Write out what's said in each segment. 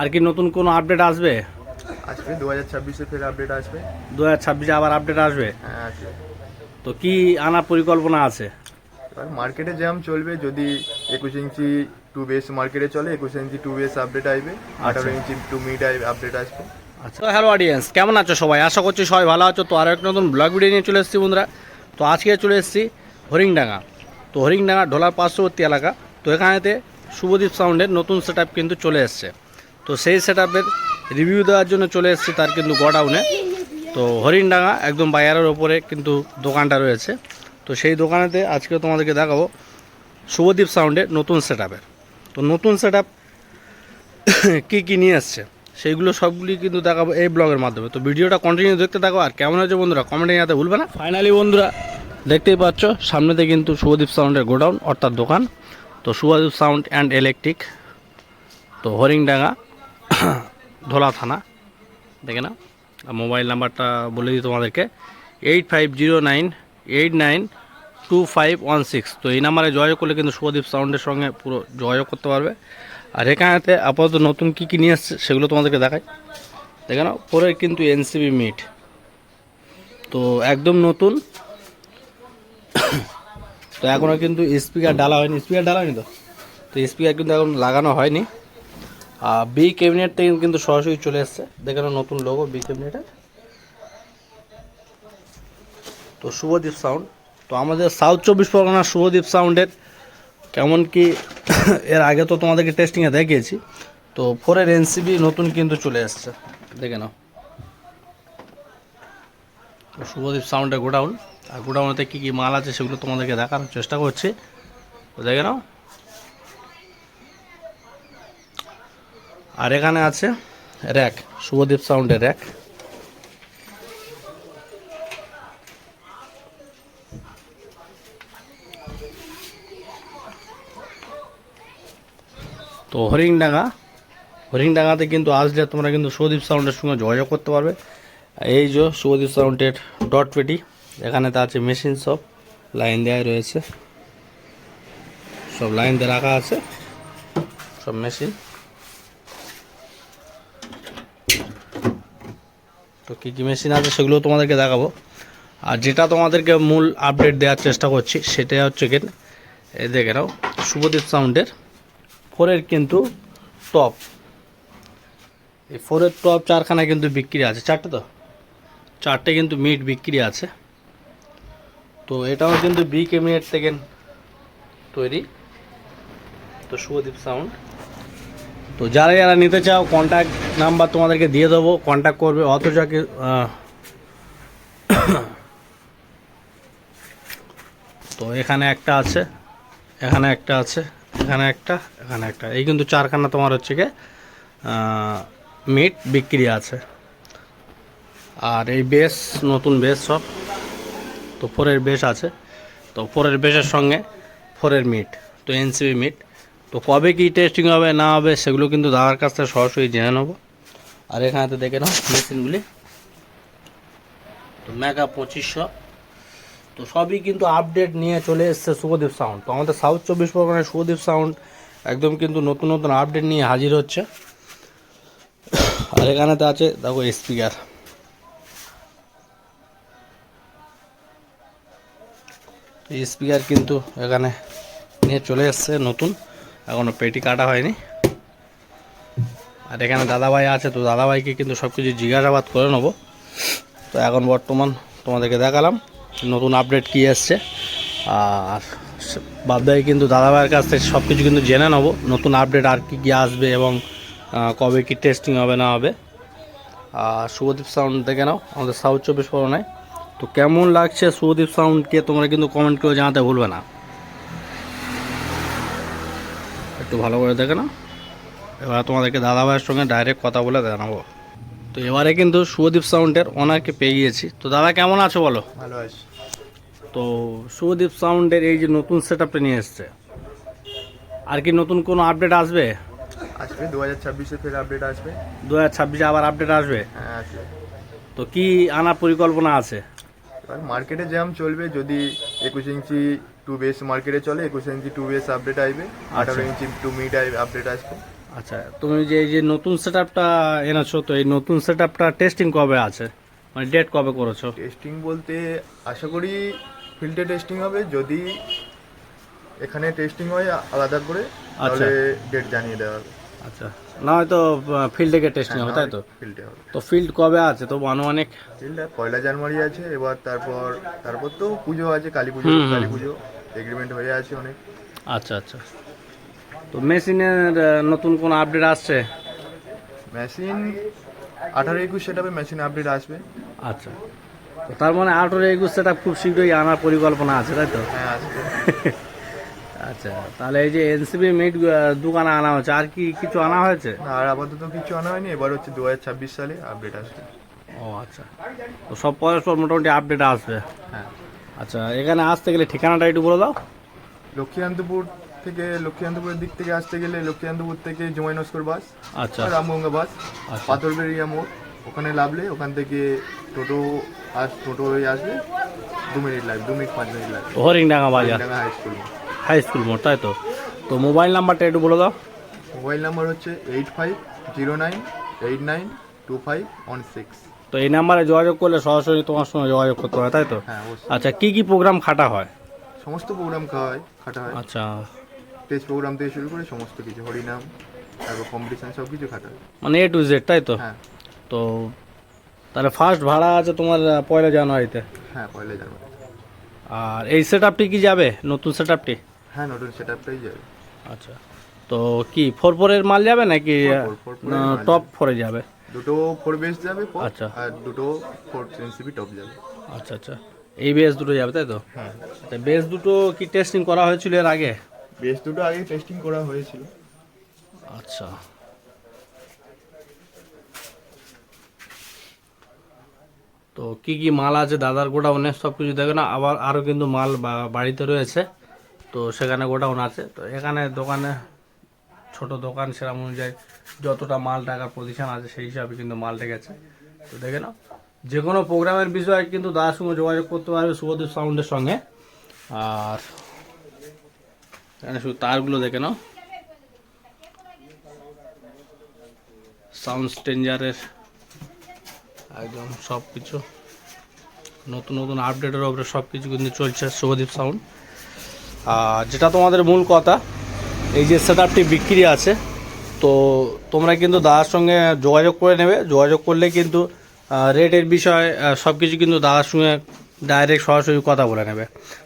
আর কি নতুন কোনো আপডেট আসবে? আসবে দু হাজার ছাব্বিশে ফের আপডেট আসবে। দু হাজার ছাব্বিশে আবার আপডেট আসবে? হ্যাঁ আসবে। তো কি আনার পরিকল্পনা আছে? এবার মার্কেটে জ্যাম চলবে যদি একুশ ইঞ্চি টু বেস মার্কেটে চলে একুশ ইঞ্চি টু বেস আপডেট আসবে আঠারো ইঞ্চি টু মিড আপডেট আসবে। আচ্ছা। হ্যালো অডিয়েন্স কেমন আছো সবাই? আশা করছি সবাই ভালো আছো। তো আরও এক নতুন ব্লগ ভিডিও নিয়ে চলে এসেছি বন্ধুরা। তো আজকে চলে এসেছি হরিংডাঙ্গা তো হরিংডাঙ্গা ঢোলার পার্শ্ববর্তী এলাকা। তো এখানেতে শুভদীপ সাউন্ডের নতুন সেট কিন্তু চলে এসছে। তো সেই সেট রিভিউ দেওয়ার জন্য চলে এসেছি তার কিন্তু গোডাউনে তো হরিণডাঙ্গা একদম বাজারের ওপরে কিন্তু দোকানটা রয়েছে। তো সেই দোকানেতে আজকে তোমাদেরকে দেখাবো শুভদীপ সাউন্ডের নতুন সেট তো নতুন সেট কী কী নিয়ে এসছে সেইগুলো সবগুলি কিন্তু দেখাবো এই ব্লগের মাধ্যমে। তো ভিডিওটা কন্টিনিউ দেখতে থাকো আর কেমন হয়েছে বন্ধুরা কমেন্টে জানাতে ভুলবে না। ফাইনালি বন্ধুরা দেখতেই পাচ্ছ সামনেতে কিন্তু শুভদীপ সাউন্ডের গোডাউন অর্থাৎ দোকান। তো শুভদীপ সাউন্ড অ্যান্ড ইলেকট্রিক, তো হরিংডাঙ্গা ধোলা থানা, দেখে না আর মোবাইল নাম্বারটা বলে দিই তোমাদেরকে eight five zero nine eight nine two five one six তো এই নাম্বারে যোগাযোগ করলে কিন্তু শুভদীপ সাউন্ডের সঙ্গে পুরো যোগাযোগ করতে পারবে। আর এখানেতে আপাতত নতুন কী কী নিয়ে আসছে সেগুলো তোমাদেরকে দেখাই। দেখে নাও, পরে কিন্তু এনসিবি মিট। তো একদম নতুন। তো এখনও কিন্তু স্পিকার ডালা হয়নি। স্পিকার ডালা হয়নি তো? তো স্পিকার কিন্তু এখন লাগানো হয়নি। আর বি ক্যাবিনেট থেকে কিন্তু সরাসরি চলে এসছে। দেখে নাও নতুন লোগো বি ক্যাবিনেটের তো শুভদীপ সাউন্ড তো আমাদের সাউথ চব্বিশ পরগনার শুভদীপ সাউন্ডের কেমন কি এর আগে তো তোমাদেরকে টেস্টিংয়ে দেখিয়েছি। তো ফোরের এনসিবি নতুন কিন্তু চলে এসছে। দেখে নাও। শুভদীপ সাউন্ডের গোডাউন। আর গোডাউনেতে কী কী মাল আছে সেগুলো তোমাদেরকে দেখানোর চেষ্টা করছি। দেখে নাও। আর এখানে আছে র্যাক, শুভদীপ সাউন্ডের র্যাক। তো হরিংডাঙ্গা হরিংডাঙ্গাতে কিন্তু আসলে তোমরা কিন্তু সুদীপ সাউন্ডের সঙ্গে যোগাযোগ করতে পারবে। এই যে সুদীপ সাউন্ডের ডট পেটি এখানে তো আছে মেশিন সব লাইন দেওয়া রয়েছে। সব লাইন দিয়ে রাখা আছে, সব মেশিন তো কী কী মেশিন আছে সেগুলো তোমাদেরকে দেখাবো। আর যেটা তোমাদেরকে মূল আপডেট দেওয়ার চেষ্টা করছি সেটা হচ্ছে কি এই দেখে নাও শুভদীপ সাউন্ডের ফোরের কিন্তু টপ এই ফোরের টপ চারখানা কিন্তু বিক্রি আছে, চারটে তো? চারটে কিন্তু মিট বিক্রি আছে। তো এটাও কিন্তু বি কেমিনেট থেকে তৈরি। তো শুভদীপ সাউন্ড তো যারা যারা নিতে চাও কন্ট্যাক্ট নাম্বার তোমাদেরকে দিয়ে দেবো। কন্ট্যাক্ট করবে অথচ তো এখানে একটা আছে, এখানে একটা আছে, এখানে একটা এখানে একটা। এই কিন্তু চারখানা তোমার হচ্ছে গিয়ে মিট বিক্রি আছে। আর এই বেস নতুন বেস সব। তো ফোরের বেশ আছে। তো ফোরের বেশের সঙ্গে ফোরের মিট, তো এনসিবি মিট। তো কবে কি টেস্টিং হবে, না হবে, সেগুলো কিন্তু দাদার কাছ থেকে সরাসরি জেনে নেব। আর এখানেতে দেখে নাও মেশিনগুলি। তো মেগা পঁচিশশো। তো সবই কিন্তু আপডেট নিয়ে চলে এসছে শুভদীপ সাউন্ড তো আমাদের সাউথ চব্বিশ পরগনায় শুভদীপ সাউন্ড একদম কিন্তু নতুন নতুন আপডেট নিয়ে হাজির হচ্ছে। আর এখানেতে আছে, দেখো স্পিকার এই স্পিকার কিন্তু এখানে নিয়ে চলে এসছে, নতুন। এখনও পেটি কাটা হয়নি। আর এখানে দাদাভাই আছে, তো দাদাভাইকে কিন্তু সব কিছু জিজ্ঞাসাবাদ করে নেব। তো এখন বর্তমান তোমাদেরকে দেখালাম, নতুন আপডেট কী এসছে। আর বাদদাই কিন্তু দাদাভাইয়ের কাছ থেকে সব কিছু কিন্তু জেনে নেব, নতুন আপডেট আর কী কী আসবে এবং কবে কী টেস্টিং হবে না হবে। আর শুভদীপ সাউন্ড দেখে নাও, আমাদের সাউথ চব্বিশ পরগনায়। তো কেমন লাগছে সুদীপ সাউন্ডকে তোমরা কিন্তু কমেন্ট করে জানাতে ভুলবে না। একটু ভালো করে দেখে নাও। এবার তোমাদেরকে দাদাভাইয়ের সঙ্গে ডাইরেক্ট কথা বলে জানাব। তো এবারে কিন্তু শুভদীপ সাউন্ডের ওনারকে পেয়ে গিয়েছি। তো দাদা কেমন আছো বলো? ভালো আছে। তো শুভদীপ সাউন্ডের এই যে নতুন সেট আপটা নিয়ে এসছে আর কি নতুন কোনো আপডেট আসবে? আসবে দু হাজার ছাব্বিশে ফের আপডেট আসবে। দু হাজার ছাব্বিশে আবার আপডেট আসবে? হ্যাঁ আসবে। তো কি আনার পরিকল্পনা আছে? এবার মার্কেটে জ্যাম চলবে যদি একুশ ইঞ্চি টু বেস মার্কেটে চলে একুশ ইঞ্চি টু বেস আপডেট আসবে আঠারো ইঞ্চি টু মিড আপডেট আসবে। আচ্ছা তুমি যে এই যে নতুন সেট আপটা এনেছো তো এই নতুন সেট আপটা টেস্টিং কবে আছে? মানে ডেট কবে করেছ? টেস্টিং বলতে আশা করি ফিল্ডে টেস্টিং হবে যদি এখানে টেস্টিং হয় আলাদা করে তাহলে ডেট জানিয়ে দেওয়া হবে। আচ্ছা। না হয়তো ফিল্ডে গিয়ে টেস্টিং হবে তাই তো? ফিল্ডে হবে। তো ফিল্ড কবে আছে? তো আনুমানিক ফিল্ডে পয়লা জানুয়ারি আছে এবার তারপর তারপর তো পুজো আছে কালী পুজো। কালী পুজো এগ্রিমেন্ট হয়ে আছে অনেক। আচ্ছা আচ্ছা। তো মেশিনের নতুন কোন আপডেট আসছে? মেশিন আঠারো একুশ সেটাবে মেশিন আপডেট আসবে। আচ্ছা। তো তার মানে আঠারো একুশ সেটা খুব শীঘ্রই আনার পরিকল্পনা আছে তাই তো? হ্যাঁ আসবে। আচ্ছা তাহলে এই যে এনসিবি মিট দোকানে আনা হচ্ছে আর কি কিছু আনা হয়েছে? না, আর আপাতত কিছু আনা হয়নি এবার হচ্ছে দু হাজার ছাব্বিশ সালে আপডেট আসবে। ও আচ্ছা। তো সব পরস্পর মোটামুটি আপডেট আসবে? হ্যাঁ। আচ্ছা এখানে আসতে গেলে ঠিকানাটা একটু বলে দাও। লক্ষ্মীকান্তপুর থেকে লক্ষ্মীকান্তপুরের দিক থেকে আসতে গেলে লক্ষ্মীকান্তপুর থেকে জুমাই নস্কর বাস আচ্ছা। রামগঙ্গা বাস আচ্ছা। পাথরবেড়িয়া মোড়। ওখানে নামলে ওখান থেকে টোটো আস টোটো হয়ে আসবে দু মিনিট লাগবে দু মিনিট পাঁচ মিনিট লাগবে। হরিংডাঙ্গা বাজার। হাই স্কুল হাই স্কুল মোড় তাই তো? তো মোবাইল নাম্বারটা একটু বলে দাও। মোবাইল নাম্বার হচ্ছে eight five zero nine eight nine two five one six তো এই নাম্বারে যোগাযোগ করলে সরাসরি তোমার সঙ্গে যোগাযোগ করতে হয় তাই তো? হ্যাঁ অবশ্যই। আচ্ছা কি কি প্রোগ্রাম খাটা হয়? সমস্ত প্রোগ্রাম খাওয়া হয় খাটা হয়। আচ্ছা। স্টেজ প্রোগ্রাম থেকে শুরু করে সমস্ত কিছু হরিনাম তারপর কম্পিটিশন সব কিছু খাটা হয়। মানে এ টু জেড তাই তো? হ্যাঁ। তো তাহলে ফার্স্ট ভাড়া আছে তোমার আহ, পয়লা জানুয়ারিতে। হ্যাঁ পয়লা জানুয়ারি আর এই সেট আপটি কি যাবে? নতুন সেট আপটি হ্যাঁ নতুন সেট আপটাই যাবে। আচ্ছা। তো কি ফোর ফোরের মাল যাবে নাকি টপ ফোরে যাবে। দুটো ফোর বেস যাবে আচ্ছা। আর দুটো ফোর এনসিপি টপ যাবে। আচ্ছা আচ্ছা। এই বেস দুটো যাবে তাই তো? হ্যাঁ। বেস দুটো কি টেস্টিং করা হয়েছিল এর আগে? বেস দুটো আগে টেস্টিং করা হয়েছিল। আচ্ছা। তো কি কি মাল আছে দাদার গোডাউনে সব কিছু দেখে না আবার আরও কিন্তু মাল বাড়িতে রয়েছে। তো সেখানে গোডাউন আছে। তো এখানে দোকানে, ছোট দোকান সেরকম অনুযায়ী যতটা মাল টাকার প্রতিষ্ঠান আছে সেই হিসাবে কিন্তু মাল রেখেছে। তো দেখে নাও যে কোনো প্রোগ্রামের বিষয়ে কিন্তু দাদার সঙ্গে যোগাযোগ করতে পারবে শুভদীপ সাউন্ডের সঙ্গে। আর এখানে শুধু তারগুলো দেখে নাও। সাউন্ড স্টেঞ্জারের একদম সব কিছু নতুন নতুন আপডেটের ওপরে সব কিছু কিন্তু চলছে শুভদীপ সাউন্ড আর যেটা তোমাদের মূল কথা এই যে সেট আপটি বিক্রি আছে তো তোমরা কিন্তু দাদার সঙ্গে যোগাযোগ করে নেবে। যোগাযোগ করলে কিন্তু রেটের বিষয় সব কিছু কিন্তু দাদার সঙ্গে ডাইরেক্ট সরাসরি কথা বলে নেবে।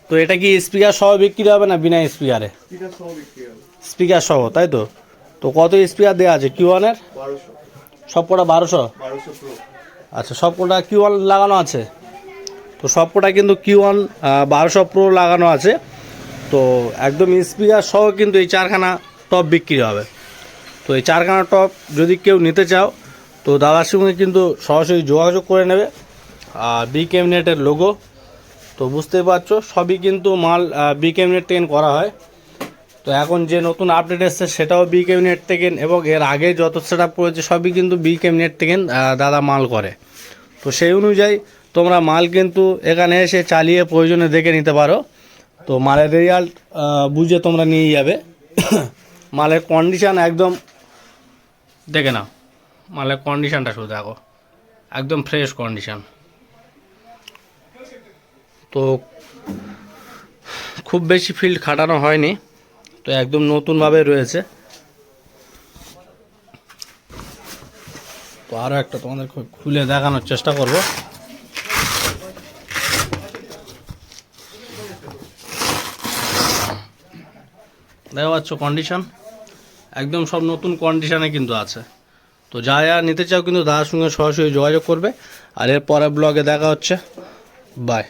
তো এটা কি স্পিকার সহ বিক্রি হবে না বিনা স্পিকারে স্পিকার সহ তাই তো? তো কত স্পিকার দেওয়া আছে কিউ ওয়ানের সব কটা বারোশো? বারোশো আচ্ছা সব কটা কিউ ওয়ান লাগানো আছে? তো সব কটা কিন্তু কিউ ওয়ান বারোশো প্রো লাগানো আছে। তো একদম স্পিকার সহ কিন্তু এই চারখানা টপ বিক্রি হবে। তো এই চারখানা টপ যদি কেউ নিতে চাও, তো দাদার সঙ্গে কিন্তু সরাসরি যোগাযোগ করে নেবে। আর বি ক্যাবিনেটের লোগো তো বুঝতেই পারছ, সবই কিন্তু মাল বি ক্যাবিনেট থেকে করা হয়। তো এখন যে নতুন আপডেট এসছে সেটাও বি ক্যাবিনেট থেকে এবং এর আগে যত সেট আপ করেছে সবই কিন্তু বি ক্যাবিনেট থেকে দাদা মাল করে। তো সেই অনুযায়ী তোমরা মাল কিন্তু এখানে এসে চালিয়ে প্রয়োজনে দেখে নিতে পারো। তো মালের রেজাল্ট বুঝে তোমরা নিয়ে যাবে। মালের কন্ডিশান একদম দেখে নাও। মালের কন্ডিশানটা শুধু দেখো। একদম ফ্রেশ কন্ডিশান তো খুব বেশি ফিল্ড খাটানো হয়নি। তো একদম নতুনভাবে রয়েছে। তো আরও একটা তোমাদের খুলে দেখানোর চেষ্টা করব। দেখা পাচ্ছ কন্ডিশন একদম সব নতুন কন্ডিশানে কিন্তু আছে। তো যা যা নিতে চাও কিন্তু দাদার সঙ্গে সরাসরি যোগাযোগ করবে। আর এর পরের ব্লগে দেখা হচ্ছে। বাই